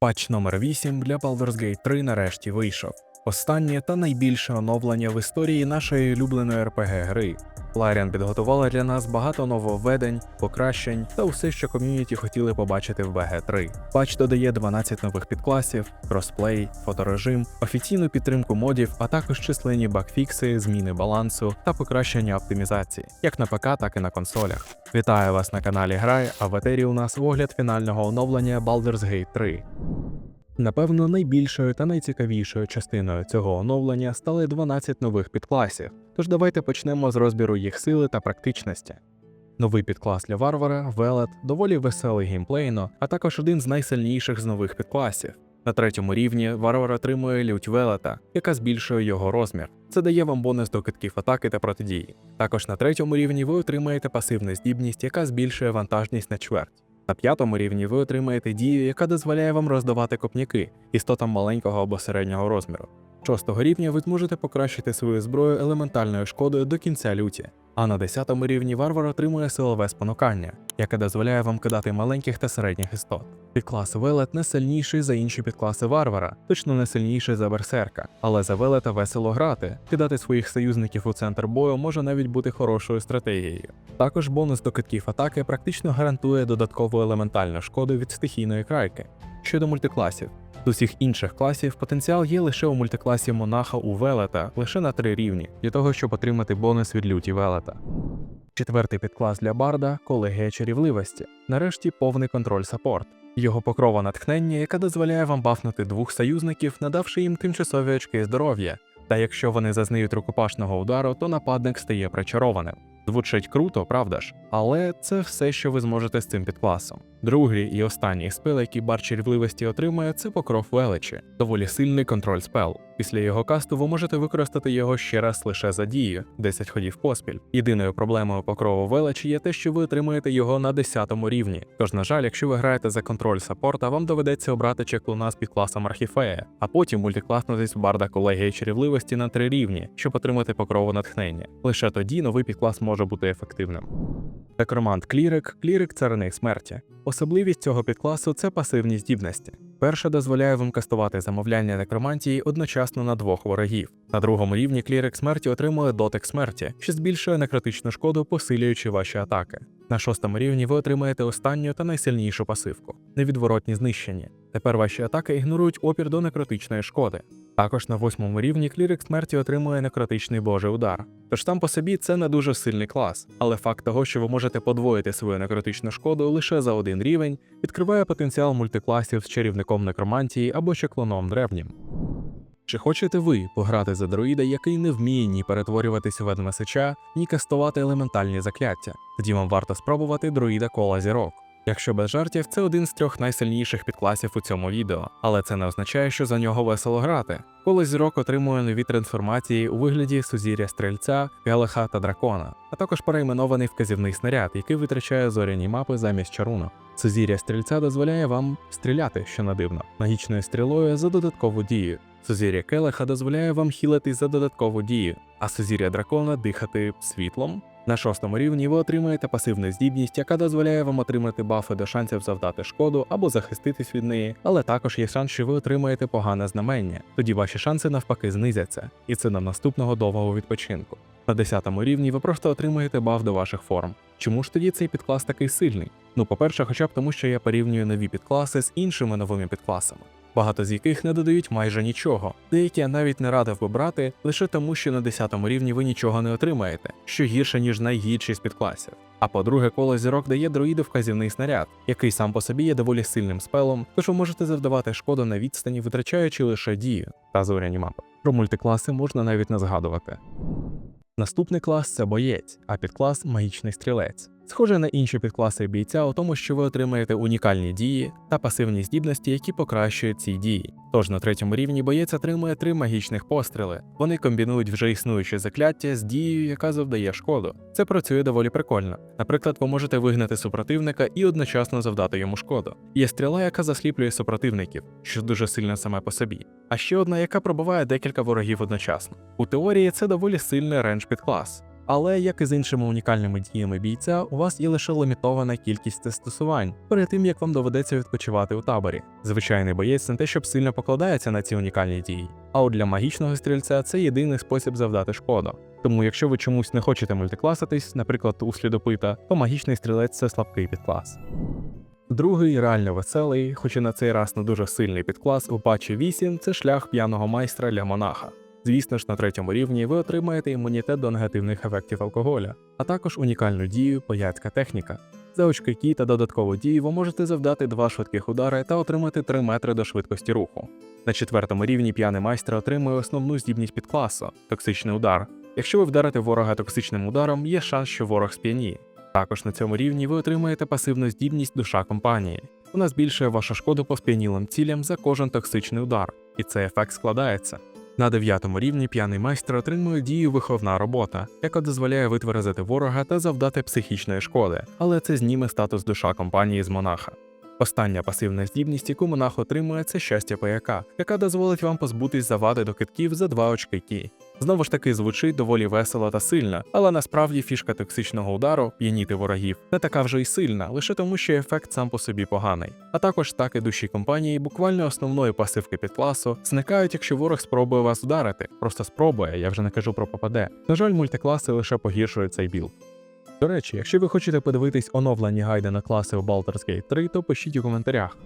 Патч номер 8 для Baldur's Gate 3 нарешті вийшов. Останнє та найбільше оновлення в історії нашої улюбленої RPG гри. Larian підготувала для нас багато нововведень, покращень та усе, що ком'юніті хотіли побачити в BG3. Патч додає 12 нових підкласів, кросплей, фоторежим, офіційну підтримку модів, а також численні багфікси, зміни балансу та покращення оптимізації, як на ПК, так і на консолях. Вітаю вас на каналі Грай, а в етері у нас огляд фінального оновлення Baldur's Gate 3. Напевно, найбільшою та найцікавішою частиною цього оновлення стали 12 нових підкласів, тож давайте почнемо з розбіру їх сили та практичності. Новий підклас для варвара, велет, доволі веселий геймплейно, а також один з найсильніших з нових підкласів. На третьому рівні варвар отримує лють велета, яка збільшує його розмір. Це дає вам бонус до китків атаки та протидії. Також на третьому рівні ви отримаєте пасивну здібність, яка збільшує вантажність на чверть. На п'ятому рівні ви отримаєте дію, яка дозволяє вам роздавати копняки істотам маленького або середнього розміру. Шостого рівня ви зможете покращити свою зброю елементальною шкодою до кінця люті. А на 10 рівні варвар отримує силове спонукання, яке дозволяє вам кидати маленьких та середніх істот. Підклас Велет не сильніший за інші підкласи варвара, точно не сильніший за берсерка, але за Велета весело грати. Кидати своїх союзників у центр бою може навіть бути хорошою стратегією. Також бонус до китків атаки практично гарантує додаткову елементальну шкоду від стихійної крайки. Щодо мультикласів, з усіх інших класів потенціал є лише у мультикласі монаха у Велета лише на три рівні, для того, щоб отримати бонус від люті Велета. Четвертий підклас для Барда колегія чарівливості. Нарешті повний контроль саппорт. Його покрова натхнення, яка дозволяє вам бафнути двох союзників, надавши їм тимчасові очки здоров'я. Та якщо вони зазнають рукопашного удару, то нападник стає причарованим. Звучить круто, правда ж? Але це все, що ви зможете з цим підкласом. Другий і останній спел, який бар чарівливості отримує, це покров величі, доволі сильний контроль спел. Після його касту ви можете використати його ще раз лише за дію 10 ходів поспіль. Єдиною проблемою покрову величі є те, що ви отримуєте його на 10 рівні. Тож, на жаль, якщо ви граєте за контроль саппорта, вам доведеться обрати чеклуна з підкласом Архіфея, а потім мультикласнутись в барда колегії чарівливості на 3 рівні, щоб отримати покрову натхнення. Лише тоді новий підклас може бути ефективним. Некромант Клірик, клірик царини смерті. Особливість цього підкласу це пасивні здібності. Перша дозволяє вам кастувати замовляння некромантії одночасно на двох ворогів. На другому рівні клірик смерті отримує дотик смерті, що збільшує некритичну шкоду, посилюючи ваші атаки. На шостому рівні ви отримаєте останню та найсильнішу пасивку невідворотні знищення. Тепер ваші атаки ігнорують опір до некритичної шкоди. Також на восьмому рівні клірик смерті отримує некротичний божий удар. Тож там по собі це не дуже сильний клас, але факт того, що ви можете подвоїти свою некротичну шкоду лише за один рівень, відкриває потенціал мультикласів з чарівником некромантії або чеклоном древнім. Чи хочете ви пограти за друїда, який не вміє ні перетворюватися в Едмесича, ні кастувати елементальні закляття? Тоді вам варто спробувати друїда кола зірок. Якщо без жартів, це один з трьох найсильніших підкласів у цьому відео, але це не означає, що за нього весело грати. Коло зірок отримує нові трансформації у вигляді сузір'я стрільця, келеха та дракона, а також перейменований вказівний снаряд, який витрачає зоряні мапи замість чаруну. Сузір'я стрільця дозволяє вам стріляти, що не дивно, магічною стрілою за додаткову дію. Сузір'я келеха дозволяє вам хілити за додаткову дію, а сузір'я дракона дихати світлом. На шостому рівні ви отримаєте пасивну здібність, яка дозволяє вам отримати бафи до шансів завдати шкоду або захиститись від неї, але також є шанс, що ви отримаєте погане знамення. Тоді ваші шанси навпаки знизяться, і це на наступного довгого відпочинку. На 10 рівні ви просто отримуєте баф до ваших форм. Чому ж тоді цей підклас такий сильний? Ну, по-перше, хоча б тому, що я порівнюю нові підкласи з іншими новими підкласами. Багато з яких не додають майже нічого. Деякі я навіть не радив би брати лише тому, що на 10 рівні ви нічого не отримаєте, що гірше ніж найгірші з підкласів. А по-друге, коло зірок дає друїду вказівний снаряд, який сам по собі є доволі сильним спелом, тож ви можете завдавати шкоду на відстані, витрачаючи лише дію та зоряні мапи. Про мультикласи можна навіть не згадувати. Наступний клас це боєць, а підклас магічний стрілець. Схоже на інші підкласи бійця у тому, що ви отримаєте унікальні дії та пасивні здібності, які покращують ці дії. Тож на третьому рівні боєць отримує три магічних постріли. Вони комбінують вже існуючі закляття з дією, яка завдає шкоду. Це працює доволі прикольно. Наприклад, ви можете вигнати супротивника і одночасно завдати йому шкоду. Є стріла, яка засліплює супротивників, що дуже сильно саме по собі. А ще одна, яка пробиває декілька ворогів одночасно. У теорії це доволі сильний рендж підклас. Але як і з іншими унікальними діями бійця, у вас є лише лімітована кількість застосувань перед тим як вам доведеться відпочивати у таборі. Звичайний боєць не те, щоб сильно покладається на ці унікальні дії. А от для магічного стрільця це єдиний спосіб завдати шкоду. Тому, якщо ви чомусь не хочете мультикласитись, наприклад, у слідопита, то магічний стрілець це слабкий підклас. Другий реально веселий, хоч і на цей раз не дуже сильний підклас у патчі 8 це шлях п'яного майстра для монаха. Звісно ж, на третьому рівні ви отримаєте імунітет до негативних ефектів алкоголя, а також унікальну дію паяцька техніка. За очки кі та додаткову дію ви можете завдати два швидких удари та отримати 3 метри до швидкості руху. На четвертому рівні п'яний майстер отримує основну здібність підкласу токсичний удар. Якщо ви вдарите ворога токсичним ударом, є шанс, що ворог сп'яніє. Також на цьому рівні ви отримаєте пасивну здібність душа компанії. Вона збільшує вашу шкоду по сп'янілим цілям за кожен токсичний удар, і цей ефект складається. На дев'ятому рівні п'яний майстер отримує дію виховна робота, яка дозволяє витверзити ворога та завдати психічної шкоди, але це зніме статус душа компанії з монаха. Остання пасивна здібність, яку монах отримує, це щастя паяка, яка дозволить вам позбутись завади до китків за два очки кі. Знову ж таки звучить доволі весело та сильно, але насправді фішка токсичного удару п'яніти ворогів не така вже й сильна, лише тому, що ефект сам по собі поганий. А також таки душі компанії буквально основної пасивки підкласу зникають, якщо ворог спробує вас ударити. Просто спробує, я вже не кажу про попаде. На жаль, мультикласи лише погіршують цей білд. До речі, якщо ви хочете подивитись оновлені гайди на класи у Baldur's Gate 3, то пишіть у коментарях.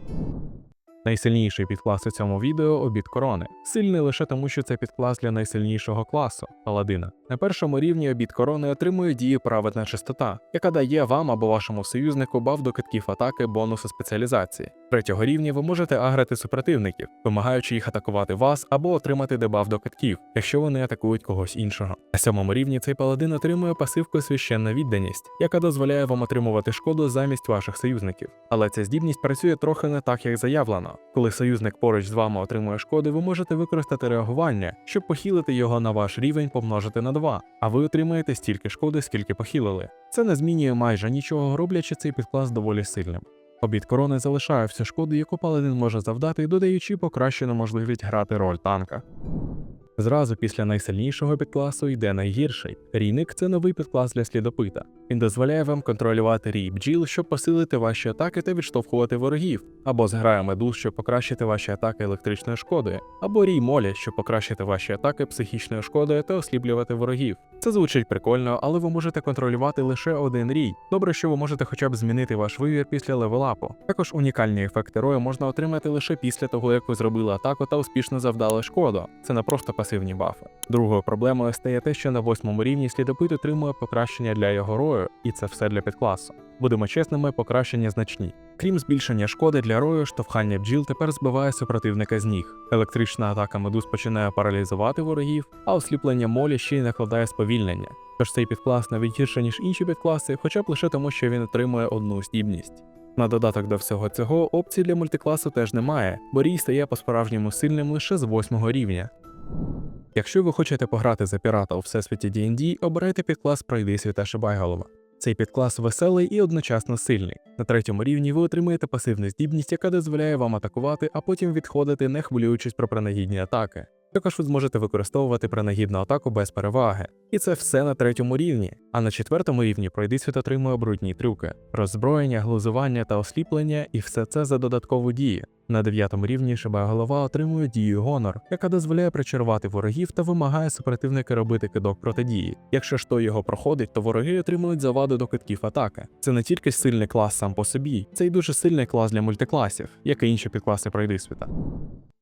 Найсильніший підклас у цьому відео обід корони. Сильний лише тому, що це підклас для найсильнішого класу паладина. На першому рівні обід корони отримує дію праведна чистота, яка дає вам або вашому союзнику баф до китків атаки бонуси спеціалізації. Третього рівня ви можете агрити супротивників, вимагаючи їх атакувати вас або отримати дебаф до китків, якщо вони атакують когось іншого. На сьомому рівні цей паладин отримує пасивку священна відданість, яка дозволяє вам отримувати шкоду замість ваших союзників. Але ця здібність працює трохи не так, як заявлено. Коли союзник поруч з вами отримує шкоди, ви можете використати реагування, щоб похилити його на ваш рівень помножити на 2, а ви отримаєте стільки шкоди, скільки похилили. Це не змінює майже нічого, роблячи цей підклас доволі сильним. Обід корони залишає всю шкоду, яку паладин може завдати, додаючи покращену можливість грати роль танка. Зразу після найсильнішого підкласу йде найгірший. Рійник це новий підклас для слідопита. Він дозволяє вам контролювати рій бджіл, щоб посилити ваші атаки та відштовхувати ворогів, або зграє медуз, щоб покращити ваші атаки електричною шкодою, або рій молі, щоб покращити ваші атаки психічною шкодою та осліплювати ворогів. Це звучить прикольно, але ви можете контролювати лише один рій. Добре, що ви можете хоча б змінити ваш вибір після левелапу. Також унікальні ефекти рою можна отримати лише після того, як ви зробили атаку та успішно завдали шкоду. Це не просто пасивні бафи. Другою проблемою стає те, що на восьмому рівні слідопит отримує покращення для його рою, і це все для підкласу. Будемо чесними, покращення значні. Крім збільшення шкоди для рою, штовхання бджіл тепер збиває супротивника з ніг. Електрична атака медуз починає паралізувати ворогів, а осліплення молі ще й накладає сповільнення. Тож цей підклас навіть гірше, ніж інші підкласи, хоча б лише тому, що він отримує одну здібність. На додаток до всього цього опцій для мультикласу теж немає, бо рій стає по-справжньому сильним лише з восьмого рівня. Якщо ви хочете пограти за пірата у всесвіті D&D, обирайте підклас Пройди свята Шибайголова. Цей підклас веселий і одночасно сильний. На третьому рівні ви отримаєте пасивну здібність, яка дозволяє вам атакувати, а потім відходити, не хвилюючись про принагідні атаки. Також ви зможете використовувати принагідну атаку без переваги. І це все на третьому рівні. А на четвертому рівні пройдисвіт отримує брудні трюки, роззброєння, глузування та осліплення, і все це за додаткову дію. На дев'ятому рівні шибая голова отримує дію гонор, яка дозволяє причарувати ворогів та вимагає супротивника робити кидок протидії. Якщо ж той його проходить, то вороги отримують заваду до китків атаки. Це не тільки сильний клас сам по собі, це й дуже сильний клас для мультикласів, як і інші підкласи пройдисвіта.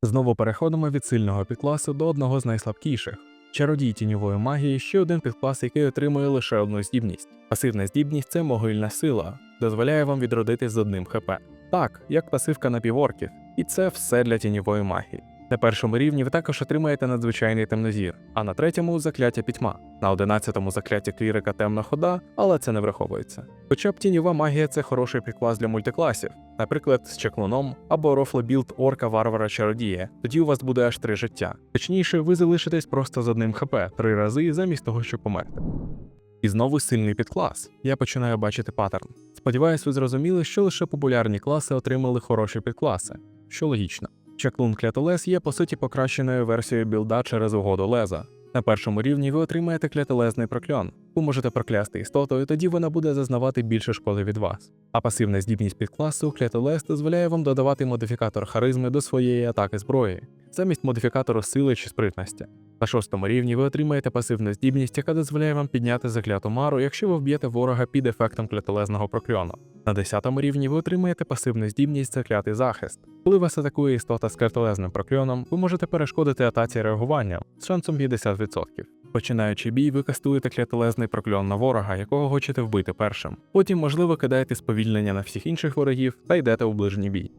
Знову переходимо від сильного підкласу до одного з найслабкіших. Чародій тіньової магії ще один підклас, який отримує лише одну здібність. Пасивна здібність це могильна сила, дозволяє вам відродитись з одним ХП. Так, як пасивка напіворків, і це все для тіньової магії. На першому рівні ви також отримаєте надзвичайний темнозір, а на третьому закляття пітьма, на одинадцятому закляття клірика темна хода, але це не враховується. Хоча б тіньова магія це хороший підклас для мультикласів, наприклад, з чеклуном або рофлобілд орка варвара чародія. Тоді у вас буде аж три життя. Точніше, ви залишитесь просто з одним ХП три рази замість того, щоб померти. І знову сильний підклас. Я починаю бачити паттерн. Сподіваюсь, ви зрозуміли, що лише популярні класи отримали хороші підкласи, що логічно. Чаклун Клятолес є по суті покращеною версією білда через угоду леза. На першому рівні ви отримаєте клятелезний прокльон. Ви можете проклясти істоту, і тоді вона буде зазнавати більше шкоди від вас. А пасивна здібність підкласу клятелез дозволяє вам додавати модифікатор харизми до своєї атаки зброї, замість модифікатору сили чи спритності. На шостому рівні ви отримаєте пасивну здібність, яка дозволяє вам підняти закляту мару, якщо ви вб'єте ворога під ефектом клятелезного прокльону. На 10 рівні ви отримаєте пасивну здібність заклятий захист. Коли вас атакує істота з клятелезним прокльоном, ви можете перешкодити атаці реагування з шансом 50%. Починаючи бій, ви кастуєте клятелезний прокльон на ворога, якого хочете вбити першим. Потім, можливо, кидаєте сповільнення на всіх інших ворогів та йдете у ближній бій.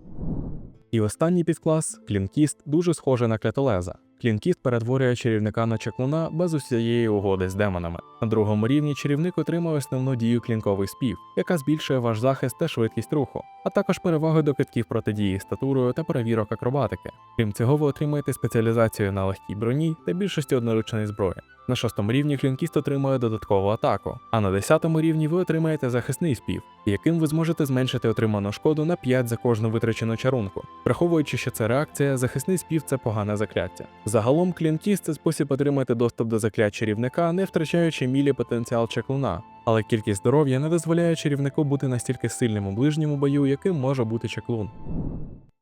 І останній підклас клінкіст дуже схожий на клятолеза. Клінкіст перетворює чарівника на чаклуна без усієї угоди з демонами. На другому рівні чарівник отримує основну дію клінковий спів, яка збільшує ваш захист та швидкість руху, а також переваги до китків протидії статурою та перевірок акробатики. Крім цього, ви отримаєте спеціалізацію на легкій броні та більшості одноручної зброї. На шостому рівні клінкіст отримує додаткову атаку, а на десятому рівні ви отримаєте захисний спів, яким ви зможете зменшити отриману шкоду на 5 за кожну витрачену чарунку. Враховуючи, що це реакція, захисний спів це погане закляття. Загалом клінкіст це спосіб отримати доступ до заклять чарівника, не втрачаючи мілі потенціал чаклуна. Але кількість здоров'я не дозволяє чарівнику бути настільки сильним у ближньому бою, яким може бути чаклун.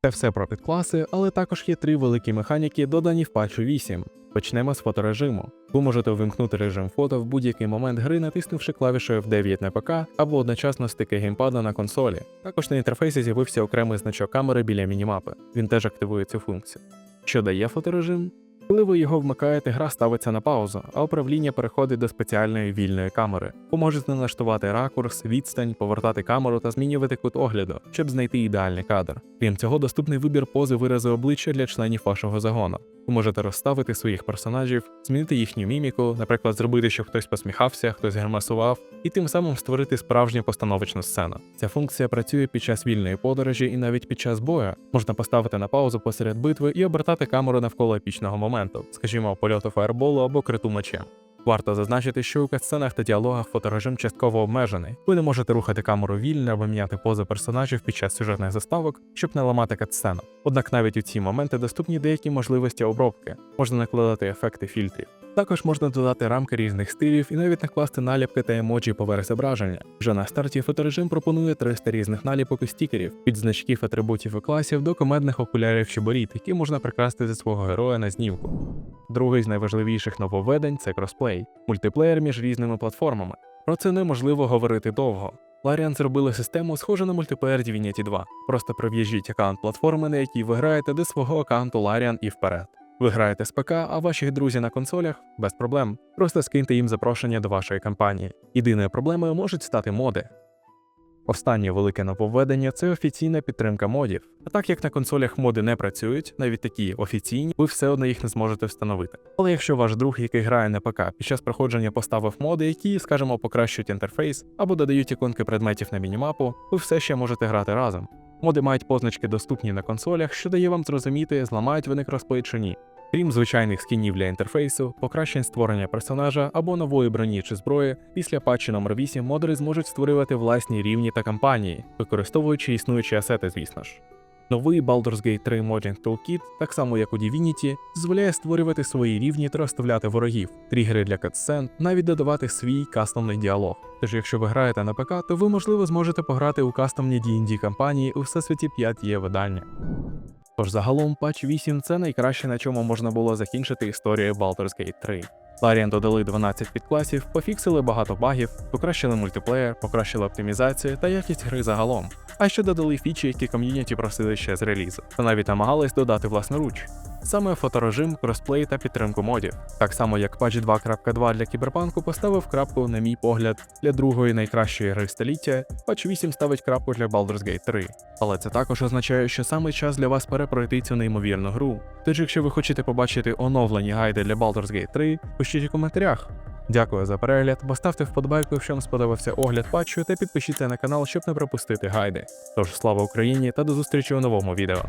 Це все про підкласи, але також є три великі механіки, додані в патчу 8. Почнемо з фоторежиму. Ви можете увімкнути режим фото в будь-який момент гри, натиснувши клавішою F9 на ПК або одночасно стики геймпада на консолі. Також на інтерфейсі з'явився окремий значок камери біля мінімапи. Він теж активує цю функцію. Що дає фоторежим? Коли ви його вмикаєте, гра ставиться на паузу, а управління переходить до спеціальної вільної камери. Ви можете налаштувати ракурс, відстань, повертати камеру та змінювати кут огляду, щоб знайти ідеальний кадр. Крім цього, доступний вибір пози вирази обличчя для членів вашого загону. Ви можете розставити своїх персонажів, змінити їхню міміку, наприклад, зробити, щоб хтось посміхався, хтось гримасував, і тим самим створити справжню постановочну сцену. Ця функція працює під час вільної подорожі і навіть під час бою. Можна поставити на паузу посеред битви і обертати камеру навколо епічного моменту, скажімо, польоту фаерболу або криту мечем. Варто зазначити, що у катсценах та діалогах фоторежим частково обмежений. Ви не можете рухати камеру вільно або міняти пози персонажів під час сюжетних заставок, щоб не ламати катсцену. Однак навіть у ці моменти доступні деякі можливості обробки, можна накладати ефекти фільтрів. Також можна додати рамки різних стилів і навіть накласти наліпки та емоджі поверх зображення. Вже на старті фоторежим пропонує 300 різних наліпок і стікерів, від значків атрибутів і класів до комедних окулярів чи боріт, які можна прикрасти зі свого героя на знімку. Другий з найважливіших нововведень це кросплей, мультиплеєр між різними платформами. Про це неможливо говорити довго. Larian зробили систему, схожу на мультиплеєр Divinity 2. Просто прив'яжіть аккаунт платформи, на якій ви граєте, до свого аккаунту Larian і вперед. Ви граєте з ПК, а ваші друзі на консолях без проблем. Просто скиньте їм запрошення до вашої кампанії. Єдиною проблемою можуть стати моди. Останнє велике нововведення це офіційна підтримка модів. А так як на консолях моди не працюють, навіть такі офіційні, ви все одно їх не зможете встановити. Але якщо ваш друг, який грає на ПК, під час проходження поставив моди, які, скажімо, покращують інтерфейс або додають іконки предметів на мінімапу, ви все ще можете грати разом. Моди мають позначки доступні на консолях, що дає вам зрозуміти, зламають вони кросплей чи ні. Крім звичайних скінів для інтерфейсу, покращень створення персонажа або нової броні чи зброї, після патчі номер 8 модери зможуть створювати власні рівні та кампанії, використовуючи існуючі асети, звісно ж. Новий Baldur's Gate 3 Modding Toolkit, так само як у Divinity, дозволяє створювати свої рівні та розставляти ворогів, тригери для катсцен, навіть додавати свій кастомний діалог. Тож, якщо ви граєте на ПК, то ви можливо зможете пограти у кастомні D&D кампанії у Всесвіті 5 є видання. Тож загалом патч 8 це найкраще, на чому можна було закінчити історію Baldur's Gate 3. Ларіан додали 12 підкласів, пофіксили багато багів, покращили мультиплеєр, покращили оптимізацію та якість гри загалом. А ще додали фічі, які ком'юніті просили ще з релізу, та навіть намагались додати власноруч. Саме фоторежим, кросплей та підтримку модів. Так само як патч 2.2 для кіберпанку поставив крапку, на мій погляд, для другої найкращої гри століття, патч 8 ставить крапку для Baldur's Gate 3. Але це також означає, що саме час для вас перепройти цю неймовірну гру. Тож, якщо ви хочете побачити оновлені гайди для Baldur's Gate 3, пишіть у коментарях. Дякую за перегляд, поставте вподобайку, якщо вам сподобався огляд патчу, та підпишіться на канал, щоб не пропустити гайди. Тож слава Україні та до зустрічі у новому відео.